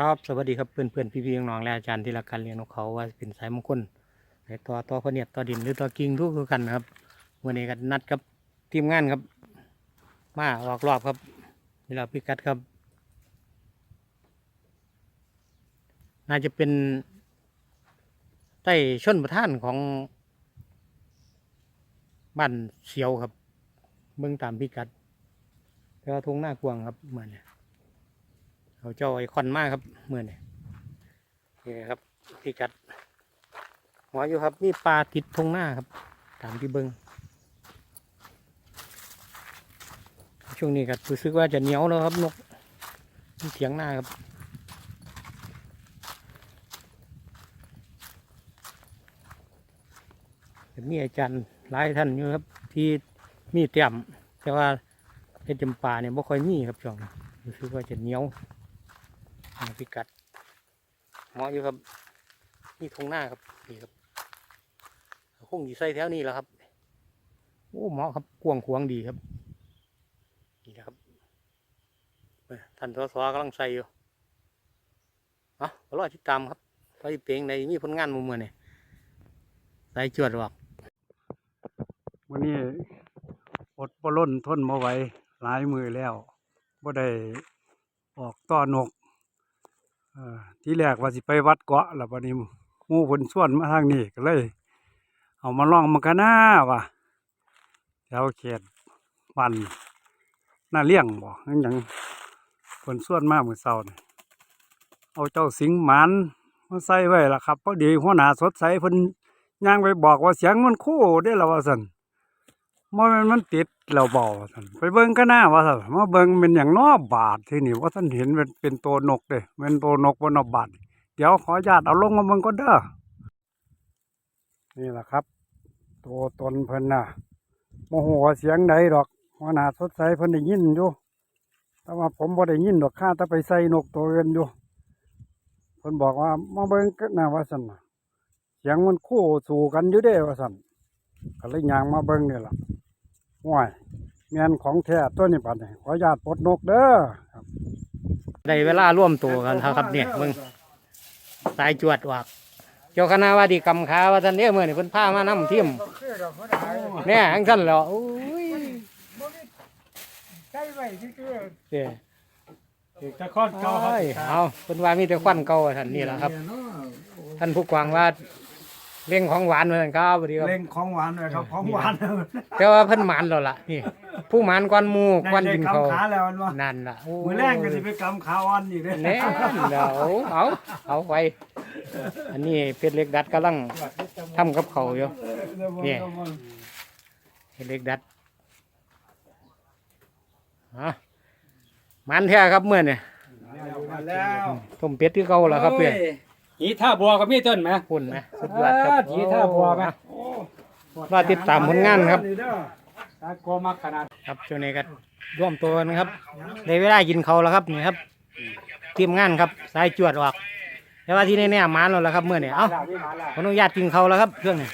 ครับสวัสดีครับเพื่อนเพื่อนพี่พี่น้องและอาจารย์ที่รักการเรียนของเขาว่าเป็นสายมงคลในต่อต่อพเนียดต่อดินหรือต่อกิ่งทุกคือกันนะครับวันนี้ก็นัดกับทีมงานครับ มาออกรอบครับนี่เราพิกัดครับ น่าจะเป็นใต้ชนประท่านของบ้านเสียวครับ เบื้องตามพิกัดแล้วทงหน้ากวางครับเหมือนเนี่ย เขาเจ้าไอคอนมากครับเมื่อนี่นี่ครับที่กัดหัวอยู่ครับมีปลาติดทงหน้าครับ ตามที่เบิงช่วงนี้ก็รู้สึกว่าจะเหนียวแล้วครับนกเถียงหน้าครับมีอาจารย์หลายท่านอยู่ครับ ที่มีเตรียมแต่ว่าเพชรจำปาเนี่ยไม่ค่อยมีครับช่วงรู้สึกว่าจะเหนียว พิกัดเหมาะอยู่ครับ นี่ทงหน้าครับนี่ครับคงอยู่ใส่แถวนี้แหล้วครับโอ้เหมาะครับกวางขวางดีครับนี่นะครับเอ้ยท่านสสกำลังใส่อยู่เอาก็รอติดตามครับไปเพลงในมีผลงานมุมเมื่อนี่ใส่จวดหรอกวันนี้อดบ่ล้นทนมาไหว้หลายมือแล้วบ่ได้ออกต้อนกเอ่อ ที่แรกว่าสิไปวัดเกาะแล้วบัดนี้มู่เพิ่วนมาทางนี้ก็เลย เอามาลองมันกันหน้าว่ะแถวเขตบ้านน่าเลี้ยงบ่นั่นยังเพิ่วนมากเหมื้อเช้านี่เอาเจ้าสิงหมานมาใส่ไว้ล่ะครับเพอดีหัวหน้าสดใสเพิ่นย่างไปบอกว่าเสียงมันคู่เด้ล่ะว่าซั่น มันมันติดแล้วเบาท่านไปเบิ่งก็น่าว่าท่านมาเบิ่งเป็นอย่างนอบาทที่นี่ว่าท่านเห็นเป็นเป็นตัวนกเด้เป็นตัวนกบนอบาทเดี๋ยวขออนุญาตเอาลงมาเบิ่งก็เด้อนี่แหละครับ ตัวตนเพิ่นน่ะโมโหว่าเสียงใดดอกหัวหน้าสดใสเพิ่นได้ยินอยู่แต่ว่าผมบ่ได้ยินดอกข้าแต่ไปใส่นกตัวอื่นอยู่เพิ่นบอกว่ามาเบิ่งก็น่าว่าซั่นน่ะเสียงมันคู่สู่กันอยู่เด้ว่าซั่นก็เลยยางมาเบิ่งนี่แหละ ห่วยแมนของแท้ตัวนี้ปัดนี่ขออนุญาตปลดนกเด้อครับได้เวลาร่วมตัวกันแล้วครับเนี่ยมึงสายจวดวากเจ้าคณะว่าดีกรรมขาว่าท่านเนี่ยเมื่อนี่เพิ่นพามานํเทียมเนี่ยทั้งท่านเหรอโอ้ยใช่ไว้ที่คือเจ้ตะคอนเก่าเอ้ยเอาเพิ่นว่ามีแต่ควันเก่าท่านนี่แหละครับ ท่านผู้กวางว่า เลี้ยงของหวานเหมือนกันครับสวัสดีครับ เล่งของหวานเลยครับ ของหวานแต่ว่าเพิ่นหมันแล้วล่ะนี่ ผู้หมันกวนหมู่กวนกินเขาวขาแล้วมันว่านั่นล่ะโอ้มือแรกก็สิไปกำขาอ่อนอีกเด้อแน่เดี๋ยวเอาเอาไปอันนี้เป็ดเล็กดัดกำลังทำกับเขาวอยู่ เนี่ยเป็ดเล็กดัดฮะมันแท้ครับเมื่อเนี่ยมาแล้วต้มเป็ดที่เก่าแล้วครับเพื่อน หีท่าบัวก็มีต้นไหมคุณไหมสุดยอดครับ หีท่าบัวไหมรอติดตามผลงานครับตาโกมักขนาดครับช่วงนี้ก็ร่วมตัวกันครับในเวลากินเขาวแล้วครับนี่ครับทีมงานครับสายจวดออกแต่ว่าที่แน่ๆหมาแล้วล่ะครับเมื่อเนี่ยเอ้าขออนุญาตกินเขาวแล้วครับเครื่องนี้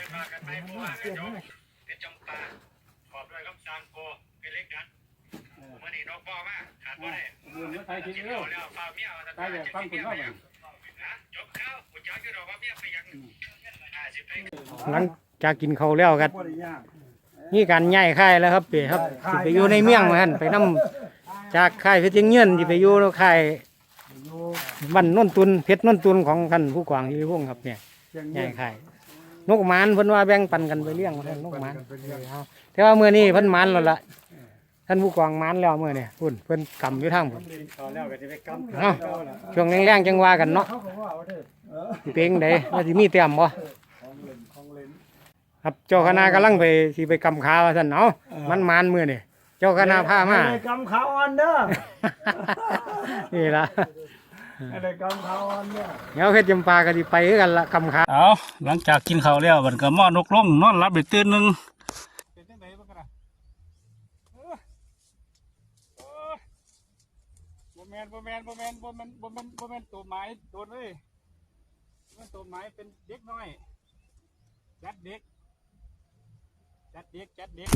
ใส่ทีเดียวใส่แบบฟังคุณเข้าไป หลังจากกินเขาวแล้วครับนี่การย้ายค่ายแล้วครับเปีครับสิไปอยู่ในเมี่ยงเหมือนกันไปนํจากค่ายเพชรเงี้ยนที่ไปอยู่ค่ายบ้านโนนตุนเพชรโนนตุนของท่านผู้กวางที่วงศ์ครับเนี่ยใหญ่ไข่นกหมานเพิ่นว่าแบ่งปันกันไปเลี้ยงว่าซั่นนกหมานเอาแต่ว่ามื้อนี้เพิ่นหมานแล้วล่ะ ท่านผู้กองหมานแล้วมื้อนี้พุ่นเพิ่นกำอยู่ทางพุ่นเขาแล้วก็สิไปกำเนาะช่วงแรงๆจังว่ากันเนาะสิเป็นไดว่าสิมีเตรียมบ่ครับเจ้าคณะกำลังไปสิไปกำขาว่าซั่นเนาะมันหมานมื้อนี้เจ้าคณะพามาให้กำขาอ่อนเด้อนี่ล่ะให้ได้กำขาอ่อนเด้อเดี๋ยวเพชรจำปาก็สิไปคือกันละกำขาเอาหลังจากกินข้าวแล้วมันก็หม้อนกลงนอนรับไปตื่นหนึ่งบ่ แมนบ่แมนบ่แมนบ่แมนบ่แมนบ่แมนตัวไม้โดนเลยมันตัวไม้เป็นเด็กน้อย จัดเด็ก จัดเด็ก จัดเด็ก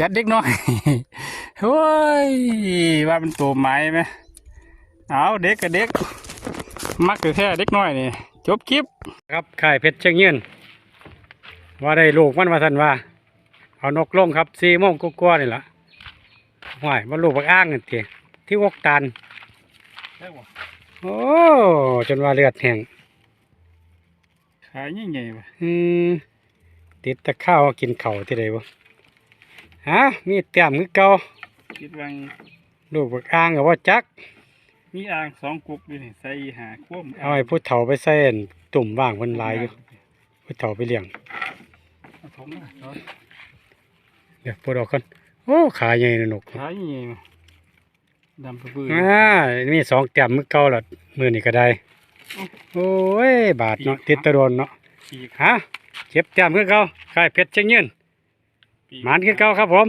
จัดเด็กน้อย โอ้ย ว่าเป็นตัวไม้ไหมเอาเด็กกับเด็ก มักแต่แท้เด็กน้อยนี่ จบคลิป ครับค่ายเพชรเชียงยืนว่าได้ลูกมันมาทันว่า เอานกลงครับสี่โมงกว่าๆนี่ล่ะห่วยมาลูกบักอ้างนี่ติที่อกตัน ได้บ่โอ้จนว่าเลือดแห้งขายยิ่งใหญ่บ่อืมติดตะข้าวกินเข่าวที่ใดบ่ฮะมีแต้มคือเก่าคิดว่าลูกบักอ้างก็บ่จัก มีอ่างสองกุกอยู่นี่ใส่หาควมเอาให้ผู้เฒ่าไปใส่อั่นตุ่มว่างเพิ่นหลายอยู่ผู้เฒ่าไปเลี้ยงเอาถมมาเอาเดี๋ยวปวดออกก่อนโอ้ขาใหญ่นะนก ขายยิ่งใหญ่บ่ ดำปื้ออ่ามีสองแต้มมือเก่าและมือนี่ก็ได้ โอ้ย บาทเนาะติดตะโดนเนาะๆปีกฮะเจ็บแต้มคือเก่าค่ายเพชรเชียงยืนปีกหมานคือเก่าครับผม